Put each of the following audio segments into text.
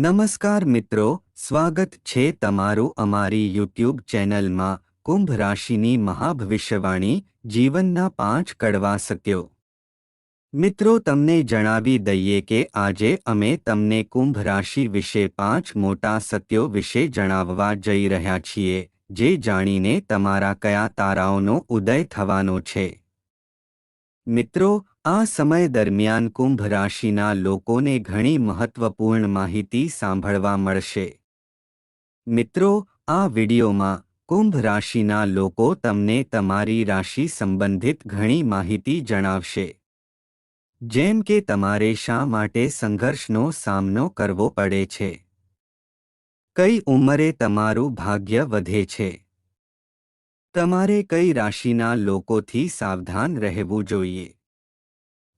નમસ્કાર મિત્રો, સ્વાગત છે તમારું અમારી યુટ્યુબ ચેનલમાં કુંભ રાશિની મહાભવિષ્યવાણી, જીવનના પાંચ કડવા સત્યો. મિત્રો, તમને જણાવી દઈએ કે આજે અમે તમને કુંભ રાશિ વિશે પાંચ મોટા સત્યો વિશે જણાવવા જઈ રહ્યા છીએ, જે જાણીને તમારા કયા તારાઓનો ઉદય થવાનો છે. મિત્રો આ સમય દરમિયાન કુંભ રાશિના લોકોને ઘણી મહત્વપૂર્ણ માહિતી સાંભળવા મળશે. મિત્રો, આ વિડિયોમાં કુંભ રાશિના લોકો તમને તમારી રાશિ સંબંધિત ઘણી માહિતી જણાવશે. જેમ કે તમારે શા માટે સંઘર્ષનો સામનો કરવો પડે છે. કઈ ઉંમરે તમારું ભાગ્ય વધે છે. તમારે કઈ રાશિના લોકોથી સાવધાન રહેવું જોઈએ.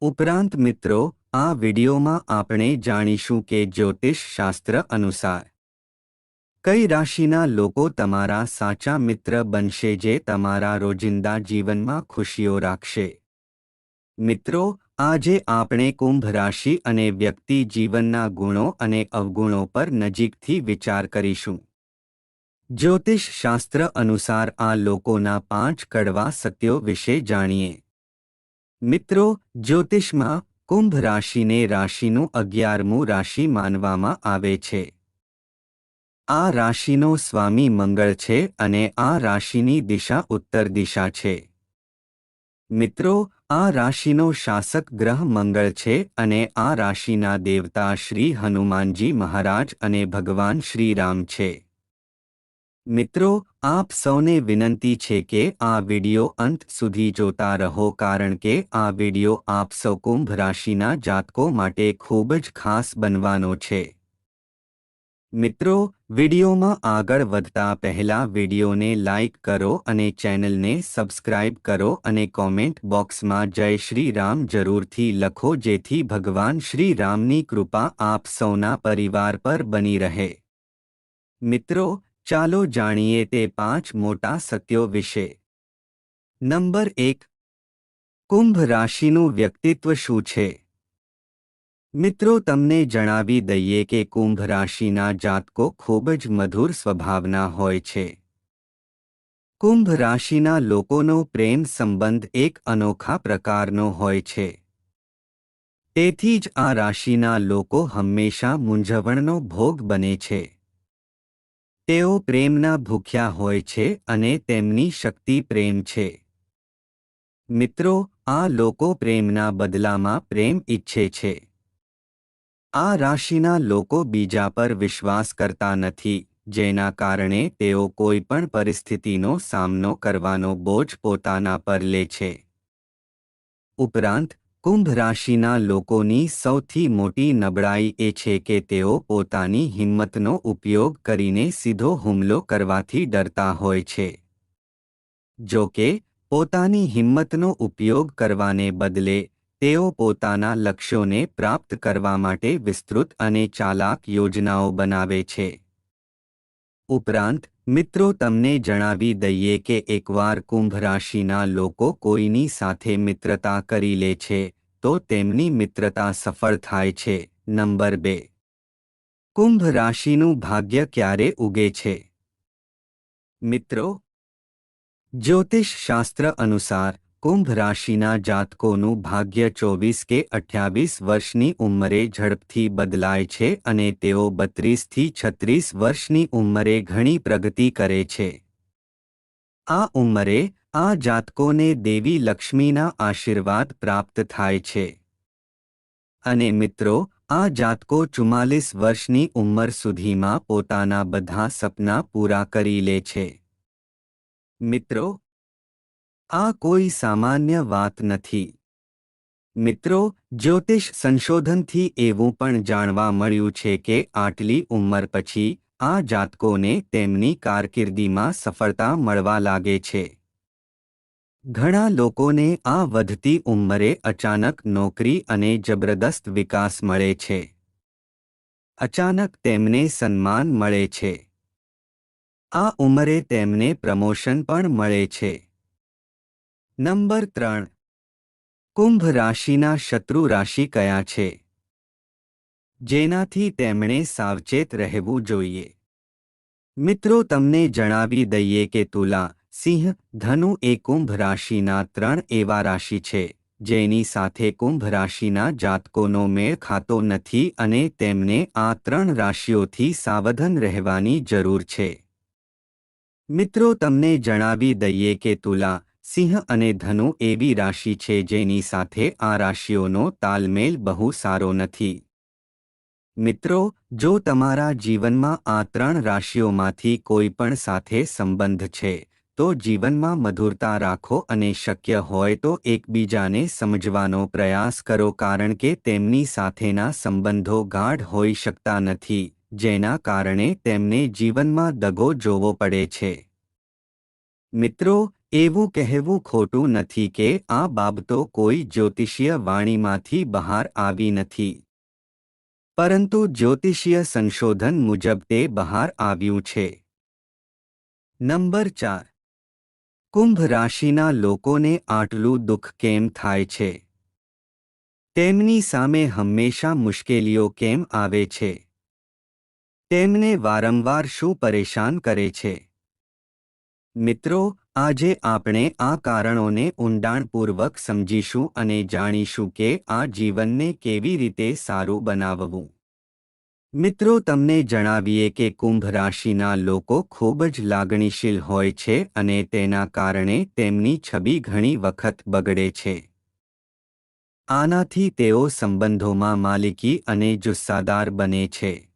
ઉપરાંત મિત્રો, આ વિડિયોમાં આપણે જાણીશું કે જ્યોતિષ શાસ્ત્ર અનુસાર કઈ રાશિના લોકો તમારા સાચા મિત્ર બનશે જે તમારા રોજિંદા જીવનમાં ખુશીઓ રાખશે? મિત્રો, આજે આપણે કુંભ રાશિ અને વ્યક્તિ જીવનના ગુણો અને અવગુણો પર નજીકથી વિચાર કરીશું. જ્યોતિષ શાસ્ત્ર અનુસાર આ લોકોના પાંચ કડવા સત્યો વિશે જાણીએ. મિત્રો, જ્યોતિષમાં કુંભ રાશિને રાશિનું અગિયારમું રાશિ માનવામાં આવે છે. આ રાશિનો સ્વામી મંગળ છે અને આ રાશિની દિશા ઉત્તર દિશા છે. મિત્રો, આ રાશિનો શાસક ગ્રહ મંગળ છે અને આ રાશિના દેવતા શ્રી હનુમાનજી મહારાજ અને ભગવાન શ્રીરામ છે. મિત્રો, આપ સૌને વિનંતી છે કે આ વિડિયો અંત સુધી જોતા રહો કારણ કે આ વિડિયો આપ સૌ કુંભ રાશિના જાતકો માટે ખૂબ જ ખાસ બનવાનો છે. મિત્રો, વિડિયોમાં આગળ વધતા પહેલા વિડિયોને લાઇક કરો અને ચેનલને સબસ્ક્રાઇબ કરો અને કોમેન્ટ બોક્સમાં જય શ્રી રામ જરૂરથી લખો જેથી ભગવાન શ્રી રામની કૃપા આપ સૌના પરિવાર પર બની રહે. મિત્રો ચાલો જાણીએ તે પાંચ મોટા સત્યો વિશે. નંબર એક. કુંભ રાશિનું વ્યક્તિત્વ શું છે? મિત્રો, તમને જણાવી દઈએ કે કુંભ રાશિના જાતકો ખૂબ જ મધુર સ્વભાવના હોય છે. કુંભ રાશિના લોકોનો પ્રેમ સંબંધ એક અનોખા પ્રકારનો હોય છે. તેથી જ આ રાશિના લોકો હંમેશા મૂંઝવણનો ભોગ બને છે. તેઓ પ્રેમના ભૂખ્યા હોય છે અને તેમની શક્તિ પ્રેમ છે. મિત્રો, આ લોકો પ્રેમના બદલામાં પ્રેમ ઈચ્છે છે. આ રાશિના લોકો બીજા પર વિશ્વાસ કરતા નથી, જેના કારણે તેઓ કોઈ પણ પરિસ્થિતિનો સામનો કરવાનો બોજ પોતાના પર લે છે. ઉપરાંત કુંભ રાશિના લોકોની સૌથી મોટી નબળાઈ એ છે કે તેઓ પોતાની હિંમતનો ઉપયોગ કરીને સીધો હુમલો કરવાથી ડરતા હોય છે. જો કે, પોતાની હિંમતનો ઉપયોગ કરવાને બદલે, તેઓ પોતાના લક્ષ્યોને પ્રાપ્ત કરવા માટે વિસ્તૃત અને ચાલાક યોજનાઓ બનાવે છે. ઉપરાંત, મિત્રો તમને જણાવી દઈએ કે એકવાર કુંભ રાશિના લોકો કોઈની સાથે મિત્રતા કરી લે છે, તો તેમની મિત્રતા સફળ થાય છે. નંબર બે. કુંભ રાશિનું ભાગ્ય ક્યારે ઉગે છે? મિત્રો જ્યોતિષ શાસ્ત્ર અનુસાર કુંભ રાશિના જાતકોનું ભાગ્ય ચોવીસ કે અઠ્યાવીસ વર્ષની ઉંમરે ઝડપથી બદલાય છે અને તેઓ બત્રીસથી છત્રીસ વર્ષની ઉંમરે ઘણી પ્રગતિ કરે છે. આ ઉંમરે આ જાતકોને દેવી લક્ષ્મીના આશીર્વાદ પ્રાપ્ત થાય છે. અને મિત્રો, આ જાતકો ચુમ્માલીસ વર્ષની ઉંમર સુધીમાં પોતાના બધા સપના પૂરા કરી લે છે. મિત્રો આ કોઈ સામાન્ય વાત નથી. મિત્રો, જ્યોતિષ સંશોધનથી એવું પણ જાણવા મળ્યું છે કે આટલી ઉંમર પછી આ જાતકોને તેમની કારકિર્દીમાં સફળતા મળવા લાગે છે. ઘણા લોકોને આ વધતી ઉંમરે અચાનક નોકરી અને જબરદસ્ત વિકાસ મળે છે. અચાનક તેમને સન્માન મળે છે. આ ઉંમરે તેમને પ્રમોશન પણ મળે છે. નંબર ત્રણ. કુંભ રાશિના શત્રુ રાશિ કયા છે? જેનાથી તેમણે સાવચેત રહેવું જોઈએ. મિત્રો, તમને જણાવી દઈએ કે તુલા, સિંહ, ધનુ એ કુંભ રાશિના ત્રણ એવા રાશિ છે, જેની સાથે કુંભ રાશિના જાતકોનો મેળ ખાતો નથી અને તેમને આ ત્રણ રાશિઓથી સાવધાન રહેવાની જરૂર છે. મિત્રો, તમને જણાવી દઈએ કે તુલા સિંહ અને ધનુ એવી રાશિ છે જેની સાથે આ રાશિઓનો તાલમેલ બહુ સારો નથી. મિત્રો, જો તમારા જીવનમાં આ ત્રણ રાશિઓમાંથી કોઈ પણ સાથે સંબંધ છે, તો જીવનમાં મધુરતા રાખો અને શક્ય હોય તો એકબીજાને સમજવાનો પ્રયાસ કરો કારણ કે તેમની સાથેના સંબંધો ગાઢ હોઈ શકતા નથી, જેના કારણે તેમને જીવનમાં દગો જોવો પડે છે. મિત્રો એવું કહેવું ખોટું નથી કે આ બાબતો કોઈ જ્યોતિષીય વાણીમાંથી બહાર આવી નથી. પરંતુ જ્યોતિષીય સંશોધન મુજબ તે બહાર આવ્યું છે. નંબર ચાર. કુંભ રાશિના લોકોને આટલું દુઃખ કેમ થાય છે? તેમની સામે હંમેશા મુશ્કેલીઓ કેમ આવે છે? તેમને વારંવાર શું પરેશાન કરે છે? મિત્રો આજે આપણે આ કારણોને ઊંડાણપૂર્વક સમજીશું અને જાણીશું કે આ જીવનને કેવી રીતે સારું બનાવવું. મિત્રો, તમને જણાવીએ કે કુંભ રાશિના લોકો ખૂબ જ લાગણીશીલ હોય છે અને તેના કારણે તેમની છબી ઘણી વખત બગડે છે. આનાથી તેઓ સંબંધોમાં માલિકી અને જુસ્સાદાર બને છે.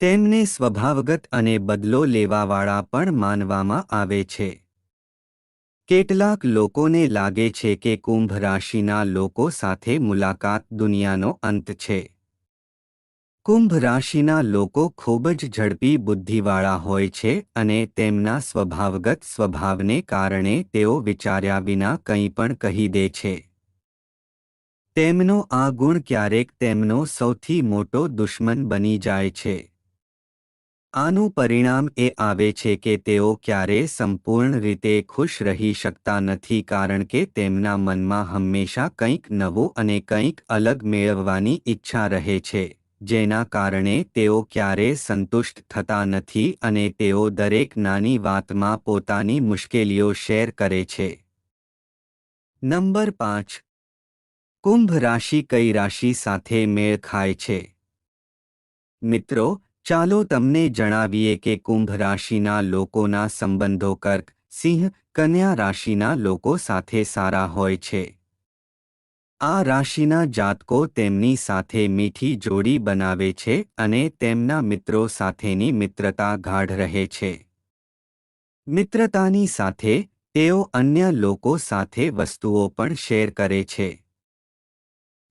તેમને સ્વભાવગત અને બદલો લેવાવાળા પણ માનવામાં આવે છે. કેટલાક લોકોને લાગે છે કે કુંભ રાશિના લોકો સાથે મુલાકાત દુનિયાનો અંત છે. કુંભ રાશિના લોકો ખૂબ જ ઝડપી બુદ્ધિવાળા હોય છે અને તેમના સ્વભાવગત સ્વભાવને કારણે તેઓ વિચાર્યા વિના કંઈ પણ કહી દે છે. તેમનો આ ગુણ ક્યારેક તેમનો સૌથી મોટો દુશ્મન બની જાય છે. આનું પરિણામ એ આવે છે કે તેઓ ક્યારેય સંપૂર્ણ રીતે ખુશ રહી શકતા નથી કારણ કે તેમના મનમાં હંમેશા કંઈક નવું અને કંઈક અલગ મેળવવાની ઈચ્છા રહે છે, જેના કારણે તેઓ ક્યારેય સંતુષ્ટ થતા નથી અને તેઓ દરેક નાની વાતમાં પોતાની મુશ્કેલીઓ શેર કરે છે. નંબર પાંચ. કુંભ રાશિ કઈ રાશિ સાથે મેળ ખાય છે? મિત્રો ચાલો તમને જણાવીએ કે કુંભ રાશિના લોકોના સંબંધો કર્ક, સિંહ, કન્યા રાશિના લોકો સાથે સારા હોય છે. આ રાશિના જાતકો તેમની સાથે મીઠી જોડી બનાવે છે અને તેમના મિત્રો સાથેની મિત્રતા ગાઢ રહે છે. મિત્રતાની સાથે, તેઓ અન્ય લોકો સાથે વસ્તુઓ પણ શેર કરે છે.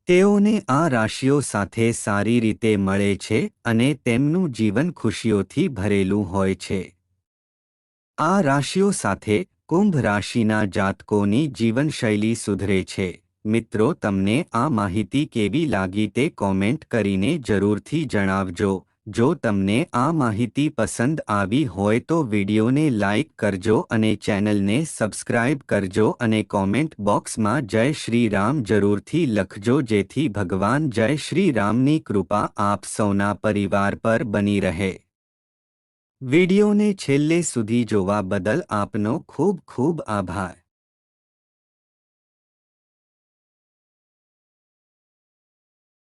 તેઓને આ રાશિઓ સાથે સારી રીતે મળે છે અને તેમનું જીવન ખુશીઓથી ભરેલું હોય છે. આ રાશિઓ સાથે કુંભ રાશિના જાતકોની જીવનશૈલી સુધરે છે. મિત્રો, તમને આ માહિતી કેવી લાગી તે કોમેન્ટ કરીને જરૂરથી જણાવજો. જો તમને આ માહિતી પસંદ આવી હોય તો વિડીયોને લાઇક કરજો અને ચેનલને સબસ્ક્રાઇબ કરજો અને કોમેન્ટ બોક્સમાં જય શ્રી રામ જરૂરથી લખજો જેથી ભગવાન જય શ્રી રામની કૃપા આપ સૌના પરિવાર પર બની રહે. વિડીયોને છેલ્લે સુધી જોવા બદલ આપનો ખૂબ ખૂબ આભાર.